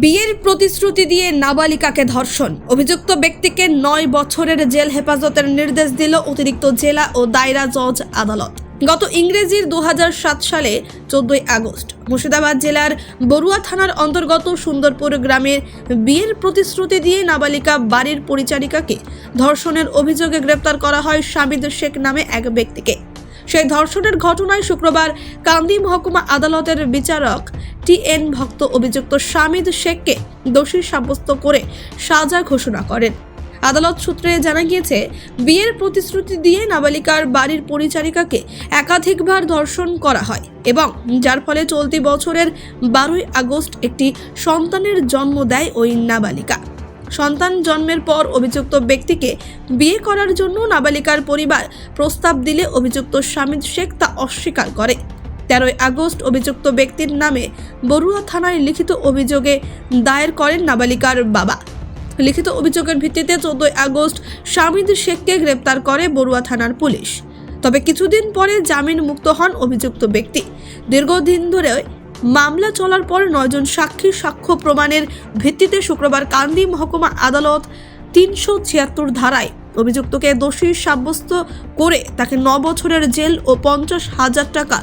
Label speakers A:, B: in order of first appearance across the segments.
A: বিয়ের প্রতিশ্রুতি দিয়ে নাবালিকাকে ধর্ষণ। অভিযুক্ত ব্যক্তিকে নয় বছরের জেল হেফাজতের নির্দেশ দিল অতিরিক্ত জেলা ও দায়রা জজ আদালত। গত ইংরেজির দুহাজার সাত সালে চোদ্দই আগস্ট মুর্শিদাবাদ জেলার বড়ুয়া থানার অন্তর্গত সুন্দরপুর গ্রামের বিয়ের প্রতিশ্রুতি দিয়ে নাবালিকা বাড়ির পরিচারিকাকে ধর্ষণের অভিযোগে গ্রেপ্তার করা হয় শামিদ শেখ নামে এক ব্যক্তিকে। সেই ধর্ষণের ঘটনায় শুক্রবার কান্দি মহকুমা আদালতের বিচারক টি এন ভক্ত অভিযুক্ত শামিদ শেখকে দোষী সাব্যস্ত করে সাজা ঘোষণা করেন। আদালত সূত্রে জানা গিয়েছে, বিয়ের প্রতিশ্রুতি দিয়ে নাবালিকার বাড়ির পরিচারিকাকে একাধিকবার ধর্ষণ করা হয় এবং যার ফলে চলতি বছরের বারোই আগস্ট একটি সন্তানের জন্ম দেয় ওই নাবালিকা। সন্তান জন্মের পর অভিযুক্ত ব্যক্তিকে বিয়ে করার জন্য নাবালিকার পরিবার প্রস্তাব দিলে অভিযুক্ত শামিদ শেখ তা অস্বীকার করে। তেরোই আগস্ট অভিযুক্ত ব্যক্তির নামে বড়ুয়া থানায় লিখিত অভিযোগে দায়ের করেন নাবালিকার বাবা। লিখিত অভিযোগের ভিত্তিতে চোদ্দই আগস্ট শামিদ শেখকে গ্রেপ্তার করে বড়ুয়া থানার পুলিশ। তবে কিছুদিন পরে জামিন মুক্ত হন অভিযুক্ত ব্যক্তি। দীর্ঘদিন ধরে মামলা চলার পর নয়জন সাক্ষী সাক্ষ্য প্রমাণের ভিত্তিতে শুক্রবার কান্দি মহকুমা আদালত তিনশো ছিয়াত্তর ধারায় অভিযুক্তকে দোষী সাব্যস্ত করে তাকে ন বছরের জেল ও পঞ্চাশ হাজার টাকা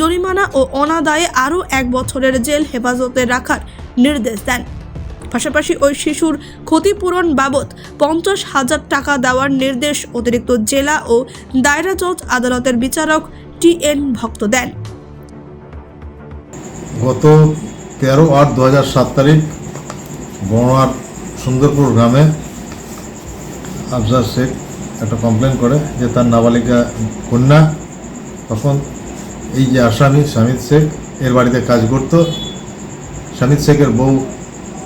A: জরিমানা ও অনাদায়ে আরও এক বছরের জেল হেফাজতে রাখার নির্দেশ দেন। পাশাপাশি ওই শিশুর ক্ষতিপূরণ বাবদ পঞ্চাশ হাজার টাকা দেওয়ার নির্দেশ অতিরিক্ত জেলা ও দায়রা জজ আদালতের বিচারক টি এন ভক্ত দেন।
B: গত তেরো আট দু হাজার সাত তারিখ বড়োয়ার সুন্দরপুর গ্রামে আফজার শেখ একটা কমপ্লেন করে যে তার নাবালিকা কন্যা তখন এই যে আসামি শামিদ শেখ, এর বাড়িতে কাজ করত শামিদ শেখের বউ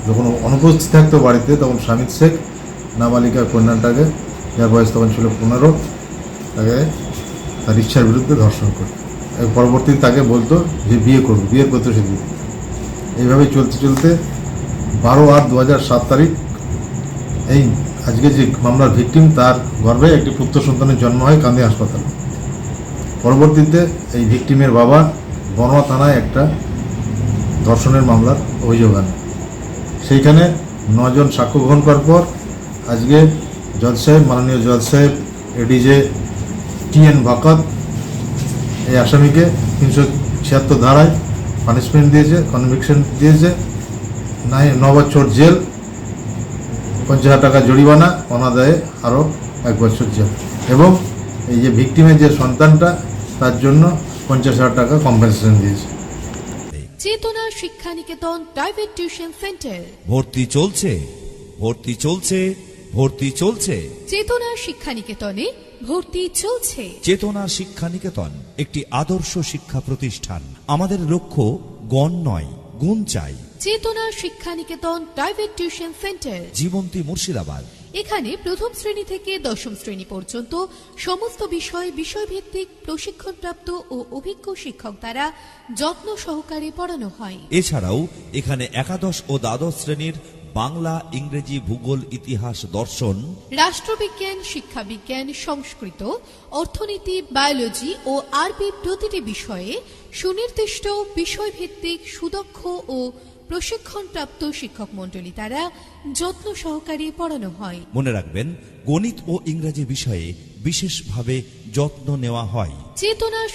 B: যখন অনুপস্থিত থাকতো বাড়িতে, তখন শামিদ শেখ নাবালিকা কন্যাটাকে, যার বয়স তখন ছিল পনেরো, তাকে তার ইচ্ছার বিরুদ্ধে ধর্ষণ করে পরবর্তীতে তাকে বলতো যে বিয়ে করবে, বিয়ের প্রতিশ্রুতি দিতে। এইভাবে চলতে চলতে বারো আট দু হাজার সাত তারিখ এই আজকে যে মামলার ভিকটিম, তার গর্ভে একটি পুত্র সন্তানের জন্ম হয় কান্দি হাসপাতালে। পরবর্তীতে এই ভিকটিমের বাবা বনয়া থানায় একটা ধর্ষণের মামলার অভিযোগ আনে। সেইখানে নজন সাক্ষ্য গ্রহণ করার পর আজকে জজ সাহেব, মাননীয় জজ সাহেব, এডিজে টি এন ভকত, এই আসামিকে তিনশো ছিয়াত্তর ধারায় পানিশমেন্ট দিয়েছে কনভিকশন দিয়েছে, নাই ন জেল পঞ্চাশ হাজার টাকা জরিমানা অনাদায়ে আরও এক বছর জেল। এবং এই যে ভিকটিমের যে সন্তানটা তার জন্য পঞ্চাশ হাজার টাকা কম্পেনসেশন দিয়েছে।
C: চেতনা Shiksha Niketan private tuition centre
D: ভর্তি চলছে ভর্তি চলছে ভর্তি চলছে।
C: চেতনা শিক্ষা নিকেতনে ভর্তি চলছে।
D: চেতনা শিক্ষা নিকেতন একটি আদর্শ শিক্ষা প্রতিষ্ঠান। আমাদের লক্ষ্য গণ নয় গুণ চাই।
C: Chetana Shiksha Niketan private tuition centre.
D: Jibanti Murshidabad.
C: এখানে প্রথম শ্রেণি থেকে দশম শ্রেণি পর্যন্ত সমস্ত বিষয় বিষয়ভিত্তিক প্রশিক্ষণপ্রাপ্ত ও অভিজ্ঞ শিক্ষক দ্বারা যত্ন সহকারে পড়ানো হয়।
D: এছাড়াও এখানে একাদশ ও দ্বাদশ শ্রেণির বাংলা ইংরেজি ভূগোল ইতিহাস দর্শন
C: রাষ্ট্রবিজ্ঞান শিক্ষাবিজ্ঞান সংস্কৃত অর্থনীতি বায়োলজি ও আরবি প্রতিটি বিষয়ে সুনির্দিষ্ট বিষয়ভিত্তিক সুদক্ষ ও প্রশিক্ষণপ্রাপ্ত শিক্ষক মণ্ডলী দ্বারা যত্ন সহকারে পড়ানো হয়।
D: মনে রাখবেন গণিত ও ইংরেজি বিষয়ে বিশেষভাবে যত্ন নেওয়া হয়।
C: চেতনা